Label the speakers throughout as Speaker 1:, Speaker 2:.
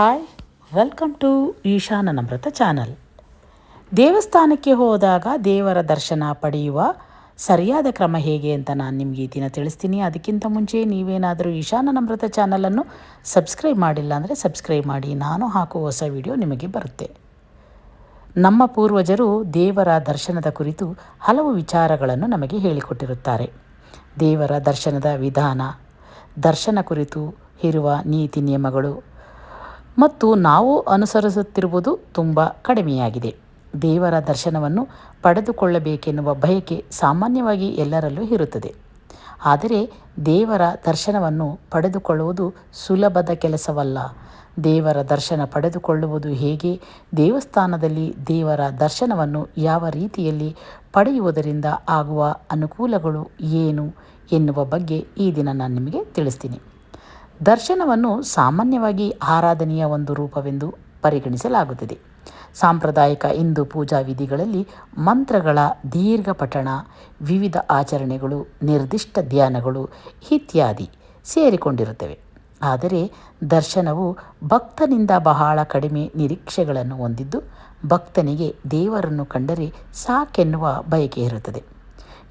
Speaker 1: Hi welcome to Eshana Namrata channel ದೇವಸ್ಥಾನಕ್ಕೆ ಹೋದಾಗ ದೇವರ ದರ್ಶನ ಪಡೆಯುವ ಸರಿಯಾದ ಕ್ರಮ ಹೇಗೆ ಅಂತ ನಾನು ನಿಮಗೆ ಈ ದಿನ ತಿಳಿಸ್ತೀನಿ. ಅದಕ್ಕಿಂತ ಮುಂಚೆ ನೀವೇನಾದರೂ ಈಶಾನ ನಮ್ರತ ಚಾನಲನ್ನು ಸಬ್ಸ್ಕ್ರೈಬ್ ಮಾಡಿಲ್ಲ ಅಂದರೆ ಸಬ್ಸ್ಕ್ರೈಬ್ ಮಾಡಿ. ನಾನು ಹಾಕುವ ಹೊಸ ವಿಡಿಯೋ ನಿಮಗೆ ಬರುತ್ತೆ. ನಮ್ಮ ಪೂರ್ವಜರು ದೇವರ ದರ್ಶನದ ಕುರಿತು ಹಲವು ವಿಚಾರಗಳನ್ನು ನಮಗೆ ಹೇಳಿಕೊಟ್ಟಿರುತ್ತಾರೆ. ದೇವರ ದರ್ಶನದ ವಿಧಾನ, ದರ್ಶನ ಕುರಿತು ಇರುವ ನೀತಿ ನಿಯಮಗಳು ಮತ್ತು ನಾವು ಅನುಸರಿಸುತ್ತಿರುವುದು ತುಂಬ ಕಡಿಮೆಯಾಗಿದೆ. ದೇವರ ದರ್ಶನವನ್ನು ಪಡೆದುಕೊಳ್ಳಬೇಕೆನ್ನುವ ಬಯಕೆ ಸಾಮಾನ್ಯವಾಗಿ ಎಲ್ಲರಲ್ಲೂ ಇರುತ್ತದೆ. ಆದರೆ ದೇವರ ದರ್ಶನವನ್ನು ಪಡೆದುಕೊಳ್ಳುವುದು ಸುಲಭದ ಕೆಲಸವಲ್ಲ. ದೇವರ ದರ್ಶನ ಪಡೆದುಕೊಳ್ಳುವುದು ಹೇಗೆ? ದೇವಸ್ಥಾನದಲ್ಲಿ ದೇವರ ದರ್ಶನವನ್ನು ಯಾವ ರೀತಿಯಲ್ಲಿ ಪಡೆಯುವುದರಿಂದ ಆಗುವ ಅನುಕೂಲಗಳು ಏನು ಎನ್ನುವ ಬಗ್ಗೆ ಈ ದಿನ ನಾನು ನಿಮಗೆ ತಿಳಿಸ್ತೀನಿ. ದರ್ಶನವನ್ನು ಸಾಮಾನ್ಯವಾಗಿ ಆರಾಧನೆಯ ಒಂದು ರೂಪವೆಂದು ಪರಿಗಣಿಸಲಾಗುತ್ತದೆ. ಸಾಂಪ್ರದಾಯಿಕ ಹಿಂದೂ ಪೂಜಾ ವಿಧಿಗಳಲ್ಲಿ ಮಂತ್ರಗಳ ದೀರ್ಘ ಪಠಣ, ವಿವಿಧ ಆಚರಣೆಗಳು, ನಿರ್ದಿಷ್ಟ ಧ್ಯಾನಗಳು ಇತ್ಯಾದಿ ಸೇರಿಕೊಂಡಿರುತ್ತವೆ. ಆದರೆ ದರ್ಶನವು ಭಕ್ತನಿಂದ ಬಹಳ ಕಡಿಮೆ ನಿರೀಕ್ಷೆಗಳನ್ನು ಹೊಂದಿದ್ದು ಭಕ್ತನಿಗೆ ದೇವರನ್ನು ಕಂಡರೆ ಸಾಕೆನ್ನುವ ಬಯಕೆ ಇರುತ್ತದೆ.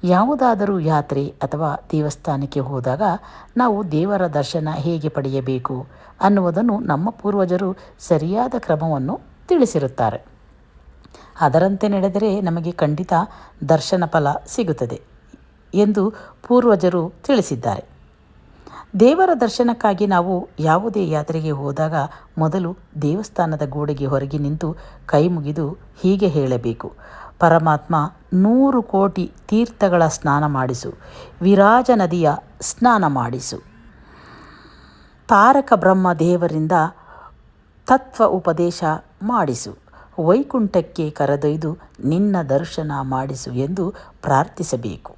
Speaker 1: ಯಾವುದಾದರೂ ಯಾತ್ರೆ ಅಥವಾ ದೇವಸ್ಥಾನಕ್ಕೆ ಹೋದಾಗ ನಾವು ದೇವರ ದರ್ಶನ ಹೇಗೆ ಪಡೆಯಬೇಕು ಅನ್ನುವುದನ್ನು ನಮ್ಮ ಪೂರ್ವಜರು ಸರಿಯಾದ ಕ್ರಮವನ್ನು ತಿಳಿಸಿರುತ್ತಾರೆ. ಅದರಂತೆ ನಡೆದರೆ ನಮಗೆ ಖಂಡಿತ ದರ್ಶನ ಫಲ ಸಿಗುತ್ತದೆ ಎಂದು ಪೂರ್ವಜರು ತಿಳಿಸಿದ್ದಾರೆ. ದೇವರ ದರ್ಶನಕ್ಕಾಗಿ ನಾವು ಯಾವುದೇ ಯಾತ್ರೆಗೆ ಹೋದಾಗ ಮೊದಲು ದೇವಸ್ಥಾನದ ಗೋಡೆಗೆ ಹೊರಗೆ ನಿಂತು ಕೈ ಮುಗಿದು ಹೀಗೆ ಹೇಳಬೇಕು ಪರಮಾತ್ಮ ನೂರು ಕೋಟಿ ತೀರ್ಥಗಳ ಸ್ನಾನ ಮಾಡಿಸು, ವಿರಾಜ ನದಿಯ ಸ್ನಾನ ಮಾಡಿಸು. ತಾರಕ ಬ್ರಹ್ಮ ದೇವರಿಂದ ತತ್ವ ಉಪದೇಶ ಮಾಡಿಸು. ವೈಕುಂಠಕ್ಕೆ ಕರೆದೊಯ್ದು ನಿನ್ನ ದರ್ಶನ ಮಾಡಿಸು ಎಂದು ಪ್ರಾರ್ಥಿಸಬೇಕು.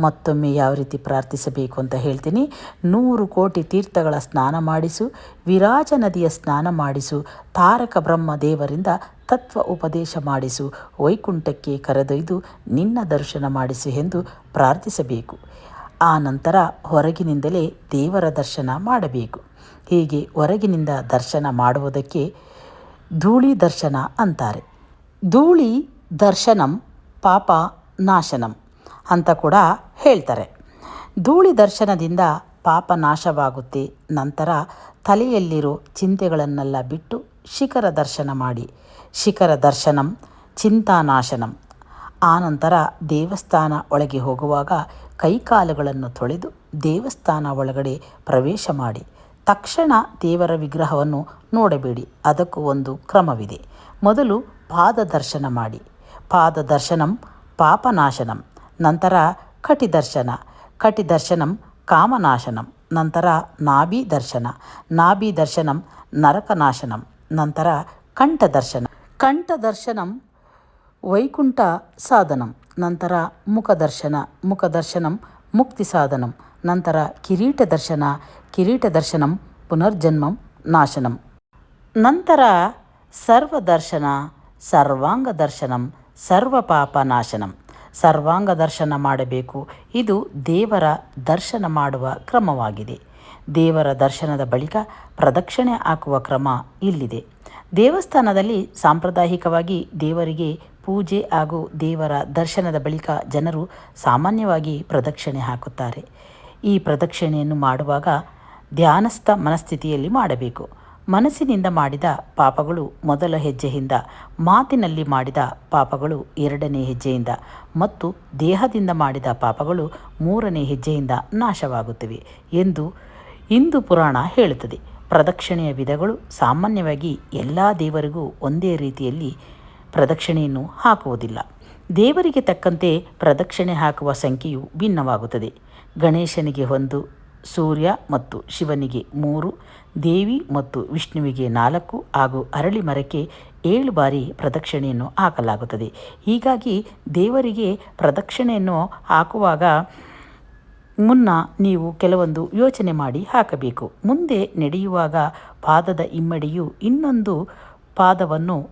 Speaker 1: ಮತ್ತೊಮ್ಮೆ ಯಾವ ರೀತಿ ಪ್ರಾರ್ಥಿಸಬೇಕು ಅಂತ ಹೇಳ್ತೀನಿ. ನೂರು ಕೋಟಿ ತೀರ್ಥಗಳ ಸ್ನಾನ ಮಾಡಿಸು, ವಿರಾಜ ನದಿಯ ಸ್ನಾನ ಮಾಡಿಸು, ತಾರಕ ಬ್ರಹ್ಮ ದೇವರಿಂದ ತತ್ವ ಉಪದೇಶ ಮಾಡಿಸು, ವೈಕುಂಠಕ್ಕೆ ಕರೆದೊಯ್ದು ನಿನ್ನ ದರ್ಶನ ಮಾಡಿಸು ಎಂದು ಪ್ರಾರ್ಥಿಸಬೇಕು. ಆ ನಂತರ ಹೊರಗಿನಿಂದಲೇ ದೇವರ ದರ್ಶನ ಮಾಡಬೇಕು. ಹೀಗೆ ಹೊರಗಿನಿಂದ ದರ್ಶನ ಮಾಡುವುದಕ್ಕೆ ಧೂಳಿ ದರ್ಶನ ಅಂತಾರೆ. ಧೂಳಿ ದರ್ಶನಂ ಪಾಪ ನಾಶನಂ. ಅಂತ ಕೂಡ ಹೇಳ್ತಾರೆ. ಧೂಳಿ ದರ್ಶನದಿಂದ ಪಾಪ ನಾಶವಾಗುತ್ತೆ. ನಂತರ ತಲೆಯಲ್ಲಿರೋ ಚಿಂತೆಗಳನ್ನೆಲ್ಲ ಬಿಟ್ಟು ಶಿಖರ ದರ್ಶನ ಮಾಡಿ. ಶಿಖರ ದರ್ಶನಂ, ಚಿಂತಾನಾಶನಂ. ಆನಂತರ ದೇವಸ್ಥಾನ ಒಳಗೆ ಹೋಗುವಾಗ ಕೈಕಾಲುಗಳನ್ನು ತೊಳೆದು ದೇವಸ್ಥಾನ ಒಳಗಡೆ ಪ್ರವೇಶ ಮಾಡಿ. ತಕ್ಷಣ ದೇವರ ವಿಗ್ರಹವನ್ನು ನೋಡಬೇಡಿ. ಅದಕ್ಕೂ ಒಂದು ಕ್ರಮವಿದೆ. ಮೊದಲು ಪಾದ ದರ್ಶನ ಮಾಡಿ. ಪಾದ ದರ್ಶನಂ ಪಾಪನಾಶನಂ. ನಂತರ ಕಟಿ ದರ್ಶನ ಕಟಿ ದರ್ಶನಂ ಕಾಮನಾಶನಂ ನಂತರ ನಾಭಿ ದರ್ಶನ ನಾಭಿ ದರ್ಶನಂ ನರಕನಾಶನಂ ನಂತರ ಕಂಠ ದರ್ಶನ ಕಂಠ ದರ್ಶನಂ ವೈಕುಂಠ ಸಾಧನಂ ನಂತರ ಮುಖ ದರ್ಶನ ಮುಖ ದರ್ಶನಂ ಮುಕ್ತಿ ಸಾಧನಂ ನಂತರ ಕಿರೀಟ ದರ್ಶನ ಕಿರೀಟ ದರ್ಶನಂ ಪುನರ್ಜನ್ಮಂ ನಾಶನಂ ನಂತರ ಸರ್ವದರ್ಶನ ಸರ್ವಾಂಗ ದರ್ಶನಂ ಸರ್ವ ಪಾಪ ನಾಶನಂ ಸರ್ವಾಂಗ ದರ್ಶನ ಮಾಡಬೇಕು. ಇದು ದೇವರ ದರ್ಶನ ಮಾಡುವ ಕ್ರಮವಾಗಿದೆ. ದೇವರ ದರ್ಶನದ ಬಳಿಕ ಪ್ರದಕ್ಷಿಣೆ ಹಾಕುವ ಕ್ರಮ ಇಲ್ಲಿದೆ. ದೇವಸ್ಥಾನದಲ್ಲಿ ಸಾಂಪ್ರದಾಯಿಕವಾಗಿ ದೇವರಿಗೆ ಪೂಜೆ ಹಾಗೂ ದೇವರ ದರ್ಶನದ ಬಳಿಕ ಜನರು ಸಾಮಾನ್ಯವಾಗಿ ಪ್ರದಕ್ಷಿಣೆ ಹಾಕುತ್ತಾರೆ. ಈ ಪ್ರದಕ್ಷಿಣೆಯನ್ನು ಮಾಡುವಾಗ ಧ್ಯಾನಸ್ಥ ಮನಸ್ಥಿತಿಯಲ್ಲಿ ಮಾಡಬೇಕು. ಮನಸ್ಸಿನಿಂದ ಮಾಡಿದ ಪಾಪಗಳು ಮೊದಲ ಹೆಜ್ಜೆಯಿಂದ, ಮಾತಿನಲ್ಲಿ ಮಾಡಿದ ಪಾಪಗಳು ಎರಡನೇ ಹೆಜ್ಜೆಯಿಂದ ಮತ್ತು ದೇಹದಿಂದ ಮಾಡಿದ ಪಾಪಗಳು ಮೂರನೇ ಹೆಜ್ಜೆಯಿಂದ ನಾಶವಾಗುತ್ತವೆ ಎಂದು ಹಿಂದೂ ಪುರಾಣ ಹೇಳುತ್ತದೆ. ಪ್ರದಕ್ಷಿಣೆಯ ವಿಧಗಳು ಸಾಮಾನ್ಯವಾಗಿ ಎಲ್ಲ ದೇವರಿಗೂ ಒಂದೇ ರೀತಿಯಲ್ಲಿ ಪ್ರದಕ್ಷಿಣೆಯನ್ನು ಹಾಕುವುದಿಲ್ಲ. ದೇವರಿಗೆ ತಕ್ಕಂತೆ ಪ್ರದಕ್ಷಿಣೆ ಹಾಕುವ ಸಂಖ್ಯೆಯು ಭಿನ್ನವಾಗುತ್ತದೆ. ಗಣೇಶನಿಗೆ ಒಂದು ಸೂರ್ಯ ಮತ್ತು ಶಿವನಿಗೆ ಮೂರು, ದೇವಿ ಮತ್ತು ವಿಷ್ಣುವಿಗೆ ನಾಲ್ಕು ಹಾಗೂ ಅರಳಿ ಮರಕ್ಕೆ ಏಳು ಬಾರಿ ಪ್ರದಕ್ಷಿಣೆಯನ್ನು ಹಾಕಲಾಗುತ್ತದೆ. ಹೀಗಾಗಿ ದೇವರಿಗೆ ಪ್ರದಕ್ಷಿಣೆಯನ್ನು ಹಾಕುವಾಗ ಮುನ್ನ ನೀವು ಕೆಲವೊಂದು ಯೋಚನೆ ಮಾಡಿ ಹಾಕಬೇಕು. ಮುಂದೆ ನಡೆಯುವಾಗ ಪಾದದ ಇಮ್ಮಡಿಯು ಇನ್ನೊಂದು ಪಾದವನ್ನು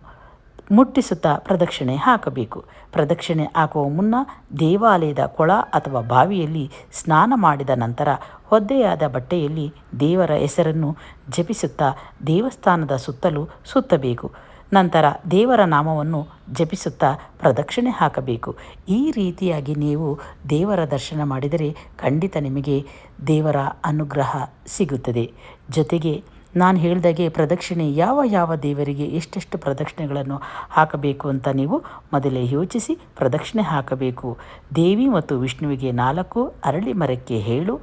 Speaker 1: ಮುಟ್ಟಿಸುತ್ತಾ ಪ್ರದಕ್ಷಿಣೆ ಹಾಕಬೇಕು. ಪ್ರದಕ್ಷಿಣೆ ಹಾಕುವ ಮುನ್ನ ದೇವಾಲಯದ ಕೊಳ ಅಥವಾ ಬಾವಿಯಲ್ಲಿ ಸ್ನಾನ ಮಾಡಿದ ನಂತರ ಒದ್ದೆಯಾದ ಬಟ್ಟೆಯಲ್ಲಿ ದೇವರ ಹೆಸರನ್ನು ಜಪಿಸುತ್ತಾ ದೇವಸ್ಥಾನದ ಸುತ್ತಲೂ ಸುತ್ತಬೇಕು. ನಂತರ ದೇವರ ನಾಮವನ್ನು ಜಪಿಸುತ್ತಾ ಪ್ರದಕ್ಷಿಣೆ ಹಾಕಬೇಕು. ಈ ರೀತಿಯಾಗಿ ನೀವು ದೇವರ ದರ್ಶನ ಮಾಡಿದರೆ ಖಂಡಿತ ನಿಮಗೆ ದೇವರ ಅನುಗ್ರಹ ಸಿಗುತ್ತದೆ. ಜೊತೆಗೆ ನಾನು ಹೇಳಿದಾಗೆ ಪ್ರದಕ್ಷಿಣೆ ಯಾವ ಯಾವ ದೇವರಿಗೆ ಎಷ್ಟೆಷ್ಟು ಪ್ರದಕ್ಷಿಣೆಗಳನ್ನು ಹಾಕಬೇಕು ಅಂತ ನೀವು ಮೊದಲೇ ಯೋಚಿಸಿ ಪ್ರದಕ್ಷಿಣೆ ಹಾಕಬೇಕು. ದೇವಿ ಮತ್ತು ವಿಷ್ಣುವಿಗೆ ನಾಲ್ಕು, ಅರಳಿ ಮರಕ್ಕೆ ಏಳು,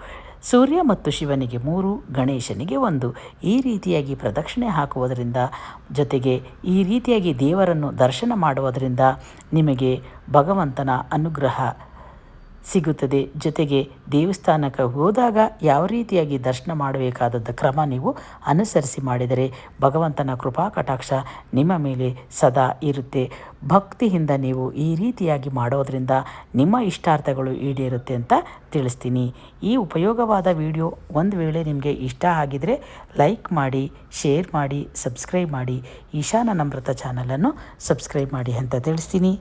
Speaker 1: ಸೂರ್ಯ ಮತ್ತು ಶಿವನಿಗೆ ಮೂರು, ಗಣೇಶನಿಗೆ ಒಂದು. ಈ ರೀತಿಯಾಗಿ ಪ್ರದಕ್ಷಿಣೆ ಹಾಕುವುದರಿಂದ ಜೊತೆಗೆ ಈ ರೀತಿಯಾಗಿ ದೇವರನ್ನು ದರ್ಶನ ಮಾಡುವುದರಿಂದ ನಿಮಗೆ ಭಗವಂತನ ಅನುಗ್ರಹ ಸಿಗುತ್ತದೆ. ಜೊತೆಗೆ ದೇವಸ್ಥಾನಕ್ಕೆ ಹೋದಾಗ ಯಾವ ರೀತಿಯಾಗಿ ದರ್ಶನ ಮಾಡಬೇಕಾದದ್ದು ಕ್ರಮ ನೀವು ಅನುಸರಿಸಿ ಮಾಡಿದರೆ ಭಗವಂತನ ಕೃಪಾ ಕಟಾಕ್ಷ ನಿಮ್ಮ ಮೇಲೆ ಸದಾ ಇರುತ್ತೆ. ಭಕ್ತಿಯಿಂದ ನೀವು ಈ ರೀತಿಯಾಗಿ ಮಾಡೋದರಿಂದ ನಿಮ್ಮ ಇಷ್ಟಾರ್ಥಗಳು ಈಡೇರುತ್ತೆ ಅಂತ ತಿಳಿಸ್ತೀನಿ. ಈ ಉಪಯೋಗವಾದ ವಿಡಿಯೋ ಒಂದು ವೇಳೆ ನಿಮಗೆ ಇಷ್ಟ ಆಗಿದರೆ ಲೈಕ್ ಮಾಡಿ, ಶೇರ್ ಮಾಡಿ, ಸಬ್ಸ್ಕ್ರೈಬ್ ಮಾಡಿ, ಈಶಾನ ನಮ್ರತ ಚಾನಲನ್ನು ಸಬ್ಸ್ಕ್ರೈಬ್ ಮಾಡಿ ಅಂತ ತಿಳಿಸ್ತೀನಿ.